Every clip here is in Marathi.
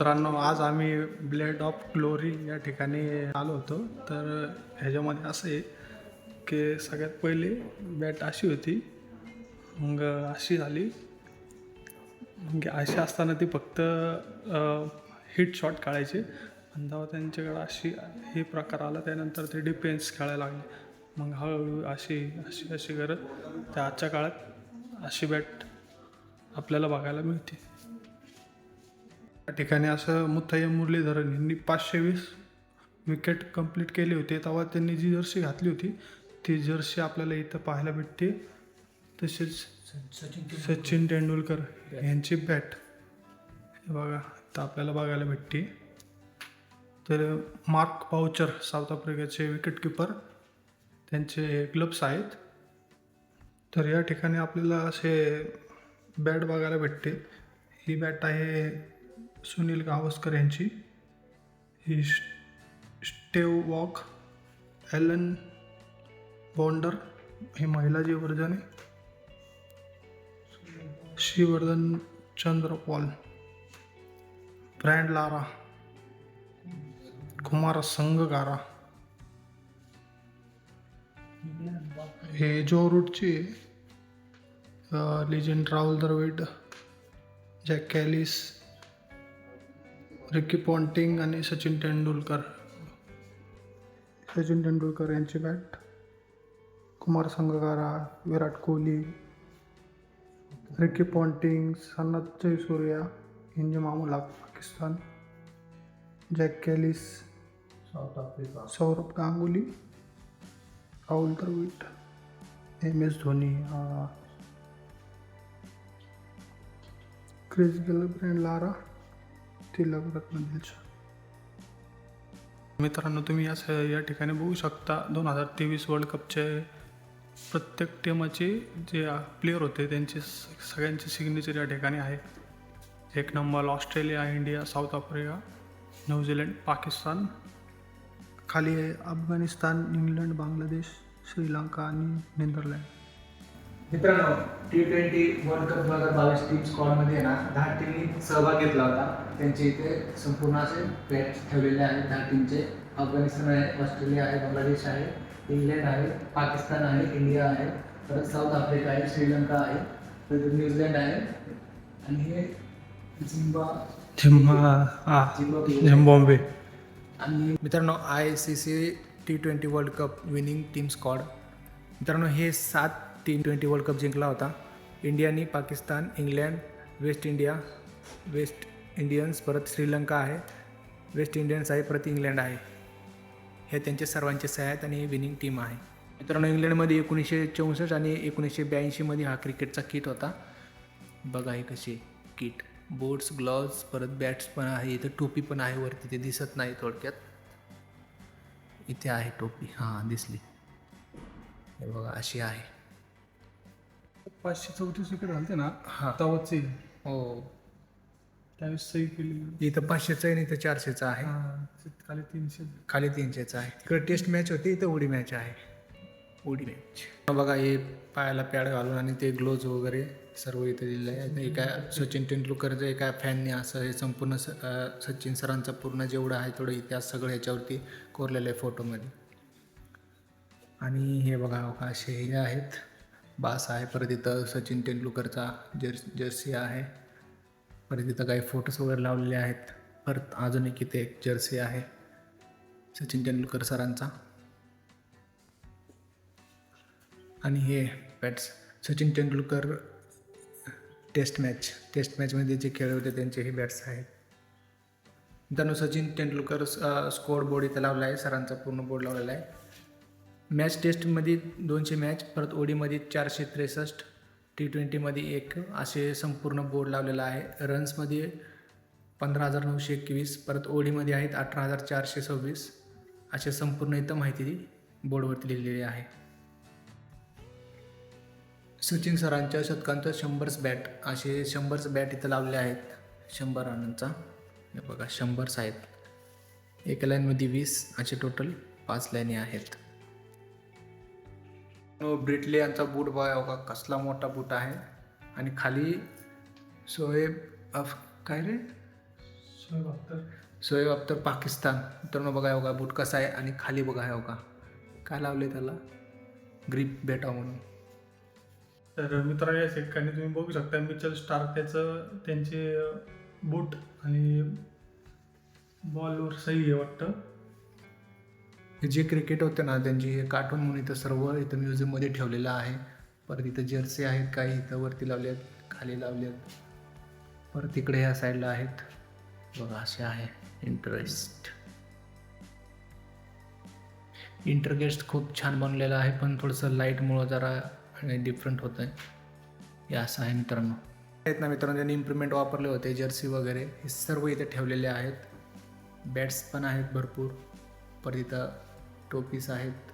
मित्रांनो आज आम्ही ब्लेड ऑफ ग्लोरी या ठिकाणी आलो होतो. तर ह्याच्यामध्ये असं आहे की सगळ्यात पहिली बॅट अशी होती. मग अशी झाली. मग अशी असताना ती फक्त हिट शॉट काढायचे. आणि जेव्हा त्यांच्याकडे अशी हे प्रकार आला त्यानंतर ते डिफेन्स खेळायला लागले. मग हळूहळू अशी अशी अशी करत त्या आजच्या काळात अशी बॅट आपल्याला बघायला मिळते. त्या ठिकाणी असं मुथय्या मुरलीधरन यांनी पाचशे वीस विकेट कंप्लीट केले होते. तेव्हा त्यांनी जी जर्सी घातली होती ती जर्सी आपल्याला इथं पाहायला भेटते. तसेच सचिन तेंडुलकर यांची बॅट हे बघा तर आपल्याला बघायला भेटते. तर मार्क पाउचर साऊथ आफ्रिकेचे विकेट किपर त्यांचे ग्लब्स आहेत. तर या ठिकाणी आपल्याला असे बॅट बघायला भेटते. ही बॅट आहे सुनील गावस्कर यांची. ही स्टेव वॉक ॲलन बॉन्डर हे महिलाचे वर्जन आहे. Shivnarine Chanderpaul Brian Lara Kumar Sangakkara हे Joe रूटचे legend Rahul Dravid Jacques Kallis Ricky Ponting आणि सचिन तेंडुलकर. सचिन तेंडुलकर यांची bat. Kumar Sangakkara Virat Kohli Ricky Ponting Sanath Jayasuriya Inzamam Pakistan. Jacques Kallis South Africa. Sourav Ganguly Rahul Dravid M S Dhoni Chris Gayle Brian Lara Tilak रत्नदिलच्या मित्रांनो तुम्ही या स- या ठिकाणी बघू शकता दोन हजार तेवीस वर्ल्ड कपचे प्रत्येक टीमाचे जे प्लेयर होते त्यांचे स- सगळ्यांचे सिग्नेचर या ठिकाणी आहे. एक number Australia India South Africa New Zealand Pakistan. खाली आहे अफगाणिस्तान इंग्लंड बांगलादेश श्रीलंका आणि नेदरलँड. मित्रांनो टी ट्वेंटी वर्ल्ड कप दोन हजार बावीस टीम स्क्वॉडमध्ये ना दहा टीमनी सहभाग घेतला होता. त्यांचे इथे संपूर्ण असे मॅच ठेवलेले आहेत. दहा टीमचे अफगाणिस्तान आहे ऑस्ट्रेलिया आहे बांगलादेश आहे इंग्लंड आहे पाकिस्तान आहे इंडिया आहे परत साऊथ आफ्रिका आहे श्रीलंका आहे परत न्यूझीलंड आहे. आणि हे झिम्बा झिम्बाब्वे. झिम्बॉम्बे आणि मित्रांनो I C C T twenty World Cup winning team squad मित्रांनो हे सात टी ट्वेंटी वर्ल्ड कप जिंकला होता. इंडियानी Pakistan England West India West Indians परत श्रीलंका आहे. वेस्ट इंडियन्स आहे परत इंग्लंड आहे. हे त्यांचे सर्वांचे सह आहेत आणि विनिंग टीम आहे. मित्रांनो इंग्लंडमध्ये एकोणीसशे चौसष्ट आणि एकोणीसशे ब्याऐंशीमध्ये हा क्रिकेटचा किट होता. बघा हे कशी किट बोट्स ग्लव्ज परत बॅट्स पण आहे. इथं टोपी पण आहे वरती ते दिसत नाही थोडक्यात. इथे आहे टोपी. हां दिसली. हे बघा अशी आहे. पाचशे चौतीस विकेट झालते ना हां. तवाच. हो. त्यावेळेस सही केली इथं पाचशेचं आहे आणि इथं चारशेचं आहे. हा, खाली तीनशे. खाली तीनशेचं आहे. तिकडे टेस्ट मॅच होती इथं उडी मॅच आहे. उडी मॅच बघा हे पायाला पॅड घालून आणि ते ग्लोज वगैरे सर्व इथे दिलेलं आहे. आणि एका सचिन तेंडुलकरचं एका फॅनने असं हे संपूर्ण स अं, सचिन सरांचा पूर्ण जेवढं आहे तेवढं इतिहास सगळं ह्याच्यावरती कोरलेलं आहे फोटोमध्ये आणि हे बघा बघा असे हे आहेत. बास आहे. परत इथं सचिन तेंडुलकरचा जर्स जर्सी आहे. परत इथं काही फोटोज वगैरे लावलेले आहेत. परत अजून एक इथे एक जर्सी आहे. सचिन तेंडुलकर सरांचा. आणि हे bats Sachin Tendulkar test match test मॅचमध्ये जे खेळ होते त्यांचे हे बॅट्स आहेत. मित्रांनो सचिन तेंडुलकर स्कोअर बोर्ड इथं लावला आहे. सरांचा पूर्ण बोर्ड लावलेला आहे. मॅच टेस्टमध्ये दोनशे मॅच परत ओडीमध्ये चारशे त्रेसष्ट टी ट्वेंटीमध्ये एक. असे संपूर्ण बोर्ड लावलेला आहे. रन्समध्ये पंधरा हजार नऊशे एकवीस परत ओडीमध्ये आहेत अठरा हजार चारशे सव्वीस. असे संपूर्ण इथं माहिती बोर्डवरती लिहिलेली आहे. सचिन सरांच्या शतकांचा शंभरच बॅट असे शंभरच बॅट इथं लावले आहेत. शंभर रनांचा. हे बघा शंभरच आहेत. एका लाईनमध्ये वीस असे टोटल पाच लाईनी आहेत. ब्रिटले यांचा बूट बघा बघा कसला मोठा बूट आहे. आणि खाली सोएब अफ काय रे? शोएब अख्तर. शोएब अख्तर पाकिस्तान. मित्रांनो बघा हो का बूट कसा आहे. आणि खाली बघा हो का काय लावले त्याला? ग्रीप बेटा म्हणून. तर मित्रांनो या ठिकाणी तुम्ही बघू शकता मिचल स्टार त्याचं त्यांचे बूट आणि बॉलवर सही आहे वाटतं. हे जे क्रिकेट होते ना त्यांची हे कार्टून म्हणून इथं सर्व इथं म्युझियममध्ये ठेवलेलं आहे. परत इथं जर्सी आहेत काही इथं वरती लावले आहेत खाली लावले आहेत परत इकडे ह्या साईडला आहेत. बघा असे आहे इंटरेस्ट इंटरगेस्ट खूप छान बनलेलं आहे पण थोडंसं लाईटमुळं जरा डिफरंट होतं आहे हे असं आहे मित्रांनो. आहेत ना मित्रांनो त्यांनी इम्प्रुव्हमेंट वापरले होते जर्सी वगैरे हे सर्व इथे ठेवलेले आहेत. बॅट्स पण आहेत भरपूर. परत इथं टोपीस आहेत.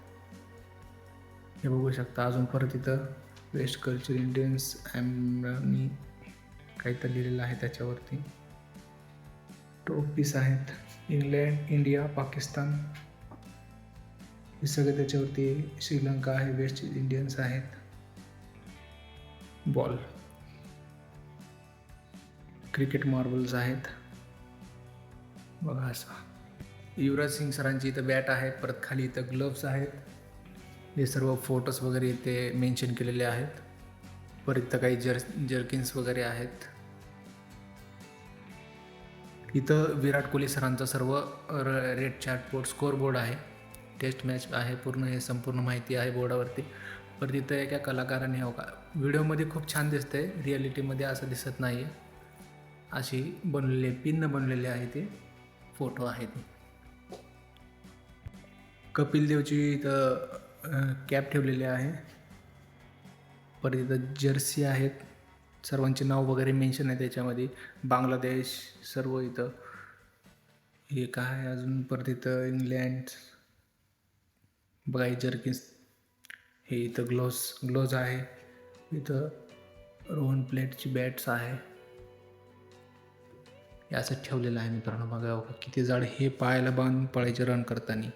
हे बघू शकता अजून परत इथं वेस्ट कल्चर इंडियन्स ॲमनी काहीतरी लिहिलेलं आहे त्याच्यावरती. टोपीस आहेत. इंग्लंड इंडिया पाकिस्तान हे सगळे त्याच्यावरती श्रीलंका आहे वेस्ट इंडियन्स आहेत. बॉल क्रिकेट मार्बल्स आहेत. बघा असं. युवराज सिंग सरांची इथं बॅट आहे परत खाली इथं ग्लव्स आहेत. हे सर्व फोटोज वगैरे इथे मेन्शन केलेले आहेत. परत इथं काही जर जर्किन्स वगैरे आहेत. इथं विराट कोहली सरांचा सर्व र- red chart board score board आहे. टेस्ट मॅच आहे पूर्ण हे संपूर्ण माहिती आहे बोर्डावरती. परत इथं एका कलाकाराने हो का व्हिडिओमध्ये खूप छान दिसतंय. रिॲलिटीमध्ये असं दिसत नाही आहे अशी बनलेली पिन्न बनलेले आहे ते फोटो आहेत. कपिल देवची इथं कॅप ठेवलेली आहे. परत इथं जर्सी आहेत. सर्वांचे नाव वगैरे मेन्शन आहे त्याच्यामध्ये. बांगलादेश सर्व इथं. हे काय अजून? परत इथं इंग्लंड बघा जर्किन्स. हे इथं ग्लोव्स ग्लोज आहे. इथं रोहन प्लेटची बॅट्स आहे. याचं असं ठेवलेलं आहे मित्रांनो. बघा किती जाड हे पायाला बांधून पळायचे रन करताना.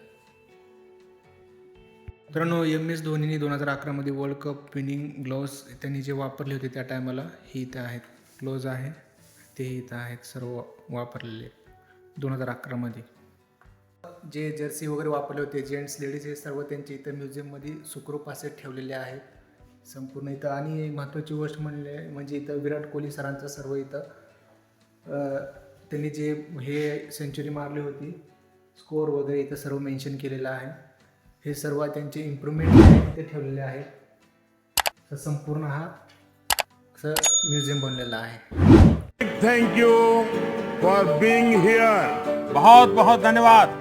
मित्रांनो एम एस धोनीने दोन हजार अकरामध्ये वर्ल्ड कप विनिंग ग्लोव्स त्यांनी जे वापरले होते त्या टायमाला ही इथं आहेत. ग्लोव्ज आहे ते इथं आहेत सर्व वापरलेले दोन हजार अकरामध्ये जे जर्सी वगैरे वापरले होते जेंट्स लेडीज हे सर्व त्यांचे इथं म्युझियममध्ये सुखरूप असे ठेवलेले आहेत. संपूर्ण इथं. आणि एक महत्त्वाची गोष्ट म्हणले म्हणजे इथं विराट कोहली सरांचं सर्व इथं त्यांनी जे हे सेंचुरी मारली होती स्कोअर वगैरे इथं सर्व मेन्शन केलेलं आहे. हे सर्व त्यांचे इम्प्रूव्हमेंट इथे ठेवलेले आहे तर संपूर्ण हा असं म्युझियम बनलेला आहे. You for being here. बहुत बहुत धन्यवाद.